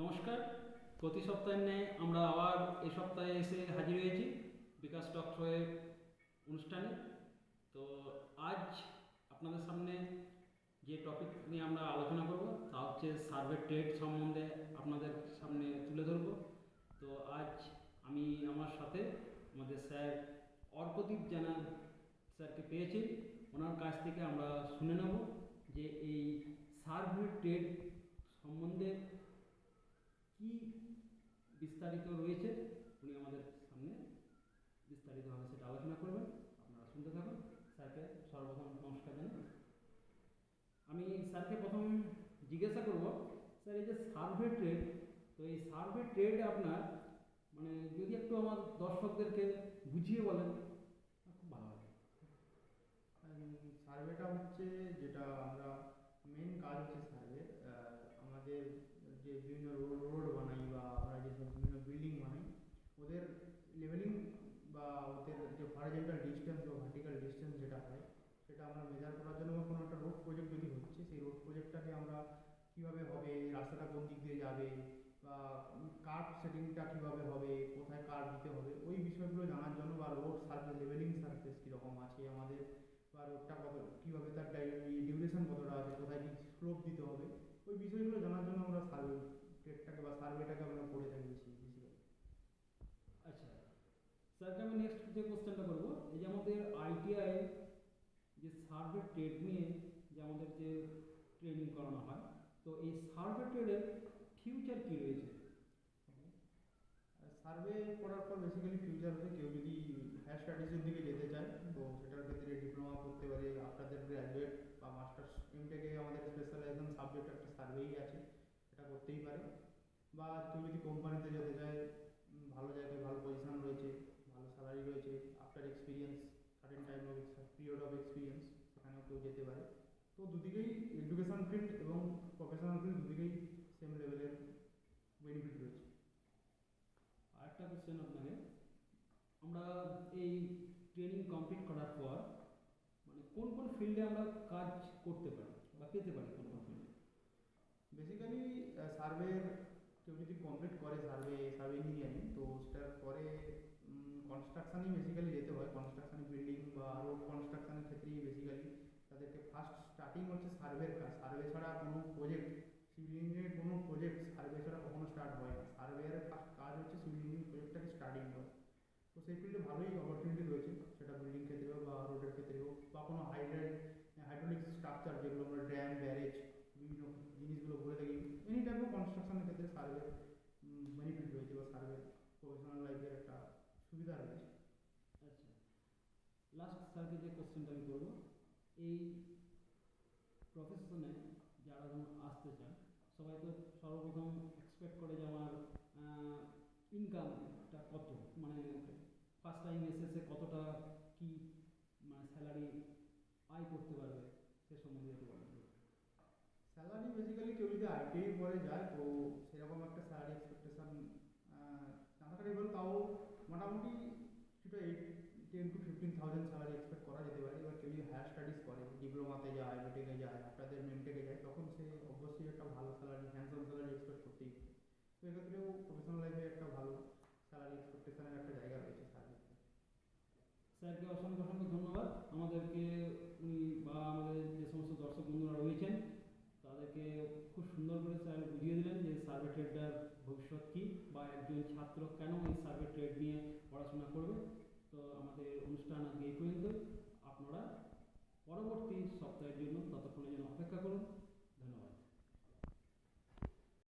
নমস্কার। প্রতি সপ্তাহের ন্যায় আমরা আবার এই সপ্তাহে এসে হাজির হয়েছি বিকাশ ডক্টরের অনুষ্ঠানে। তো আজ আপনাদের সামনে যে টপিক নিয়ে আমরা আলোচনা করব তা হচ্ছে সার্ভে ট্রেড সম্বন্ধে আপনাদের সামনে তুলে ধরব। তো আজ আমি আমার সাথে আমাদের স্যার অর্কদীপ জানা স্যারকে পেয়েছি। ওনার কাছ থেকে আমরা শুনে নেব যে এই সার্ভে ট্রেড সম্বন্ধে কি বিস্তারিত রয়েছে, উনি আমাদের সামনে বিস্তারিতভাবে সেটা আলোচনা করবেন। আপনারা শুনতে থাকুন। স্যারকে সর্বপ্রথম নমস্কার জানাই। আমি স্যারকে প্রথম জিজ্ঞাসা করব, স্যার, এই যে সার্ভে ট্রেড, তো এই সার্ভে ট্রেড আপনার মানে যদি একটু আমার দর্শকদেরকে বুঝিয়ে বলেন খুব ভালো হবে সার্ভেটা হচ্ছে যেটা আমরা মেন কাজ হচ্ছে সার্ভে। আমাদের যে বিভিন্ন রোড বানাই বা আমরা যেসব বিভিন্ন বিল্ডিং বানাই, ওদের লেভেলিং বা ওদের যে হরিজেন্টাল ডিস্টেন্স বা ভার্টিক্যাল ডিস্টেন্স যেটা হয়, সেটা আমরা মেজার করার জন্য বা কোনো একটা রোড প্রজেক্ট যদি হচ্ছে, সেই রোড প্রজেক্টটাকে আমরা কীভাবে হবে, রাস্তাটা কোন দিক দিয়ে যাবে, বা কার্ভ সেটিংটা কীভাবে হবে, কোথায় কার্ভ দিতে হবে, ওই বিষয়গুলো জানার জন্য বা রোড সার্ভে লেভেলিং সার্ফেস কীরকম আছে, আমাদের বা রোডটা কত, কীভাবে তার ডিউরেশন কতটা আছে, কোথায় কি স্লোপ দিতে হবে, ওই বিষয়গুলো জানার জন্য সার্ভে ট্রেডটাকে বা সার্ভেটাকে আমরা থাকি বেশি বেশিরভাগ আচ্ছা স্যারকে আমি নেক্সট যে কোশ্চেনটা করব এই যে আমাদের আইটিআই যে সার্ভে ট্রেড নিয়ে যে আমাদের যে ট্রেনিং করানো হয় তো এই সার্ভে ট্রেডের ফিউচার কী রয়েছে? সার্ভে করার পর বেসিক্যালি ফিউচার হচ্ছে কেউ যদি হায়ার স্টাডিজের দিকে যেতে চায় তো সেটার ক্ষেত্রে ডিপ্লোমা করতে পারে আফটার গ্র্যাজুয়েট বা মাস্টার্স এমটেকে আমাদের স্পেশালাইজেশন সাবজেক্ট একটা সার্ভেই আছে। সেটা করতেই পারে। বা কেউ যদি কোম্পানিতে যেতে উম, ভালো জায়গায় ভালো পজিশন রয়েছে ভালো স্যালারি রয়েছে after experience certain time of period of experience সেখানেও কেউ যেতে পারে। তো দুদিকেই এডুকেশন ফিল্ড এবং প্রফেশনাল ফিল্ড দুদিকেই সেম লেভেলের বেনিফিট রয়েছে। আরেকটা কোশ্চেন আপনাকে। আমরা এই ট্রেনিং কমপ্লিট করার পর মানে কোন কোন ফিল্ডে আমরা কাজ করতে পারি বা পেতে পারি কোন বেসিক্যালি সার্ভের কেউ যদি কমপ্লিট করে সার্ভে সার্ভে ইঞ্জিনিয়ারিং তো সেটার পরে কনস্ট্রাকশানই বেসিক্যালি যেতে হয়। কনস্ট্রাকশন বিল্ডিং বা রোড কনস্ট্রাকশনের ক্ষেত্রেই বেসিক্যালি তাদেরকে ফার্স্ট স্টার্টিং হচ্ছে সার্ভের কাজ। সার্ভে ছাড়া কোনো প্রজেক্ট সিভিল ইঞ্জিনিয়ারিং কোনো প্রজেক্ট সার্ভে ছাড়া কখনো স্টার্ট হয় না। ফার্স্ট কাজ হচ্ছে সিভিল ইঞ্জিনিয়ারিং প্রজেক্টটাকে স্টার্টিং করা। তো সেই ফিল্ডে ভালোই অপরচুনিটি রয়েছে। সেটা বিল্ডিং ক্ষেত্রে হোক বা রোডের ক্ষেত্রে হোক বা কোনো হাইড্রেড হাইড্রোলিক স্ট্রাকচার যেগুলো আমরা ড্যাম ব্যারেজ বিভিন্ন জিনিসগুলো বলে থাকি এনি টাইপ অফ কনস্ট্রাকশনের ক্ষেত্রে সার্ভে বেনিফিট রয়েছে বা সার্ভে প্রফেশনাল লাইফের একটা সুবিধা রয়েছে। আচ্ছা। লাস্ট স্যারকে যে কোশ্চেনটা আমি করব, এই প্রফেশনে যারা যেমন আসতে চান, সবাই তো সর্বপ্রথম এক্সপেক্ট করে যে আমার ইনকামটা কত? মানে ফার্স্ট টাইম এসে সে কতটা, কি মানে স্যালারি আয় করতে পারবে সে সম্বন্ধে একটু বলেন। স্যালারি বেসিক্যালি কেউ যদি আইটিআই পরে যায়, তো সেরকম একটা স্যালারি এক্সপেকটেশন টাকাটা বল তাও মোটামুটি সেটা eight ten to fifteen thousand salary expect করা যেতে পারে। এবার কেউ যদি হায়ার স্টাডিজ করে ডিপ্লোমাতে যায় বিটেকে যায়, আপনাদের মেমটেকে যায়, তখন সে অবশ্যই একটা ভালো স্যালারি হ্যান্ডসাম স্যালারি এক্সপেক্ট করতেই তো এক্ষেত্রেও প্রফেশনাল লাইফে একটা ভালো স্যালারি এক্সপেকটেশনের একটা জায়গা রয়েছে স্যালারি স্যারকে অসংখ্য অসংখ্য ধন্যবাদ। আমাদেরকে উনি বা আমাদের যে সমস্ত দর্শক বন্ধুরা রয়েছেন তাদেরকে খুব সুন্দর করে স্যার বুঝিয়ে দিলেন যে সার্ভে ট্রেডটার ভবিষ্যৎ কী বা একজন ছাত্র কেন এই সার্ভে ট্রেড নিয়ে পড়াশোনা করবে? তো আমাদের অনুষ্ঠান আজকে এই পর্যন্ত আপনারা পরবর্তী সপ্তাহের জন্য ততক্ষণ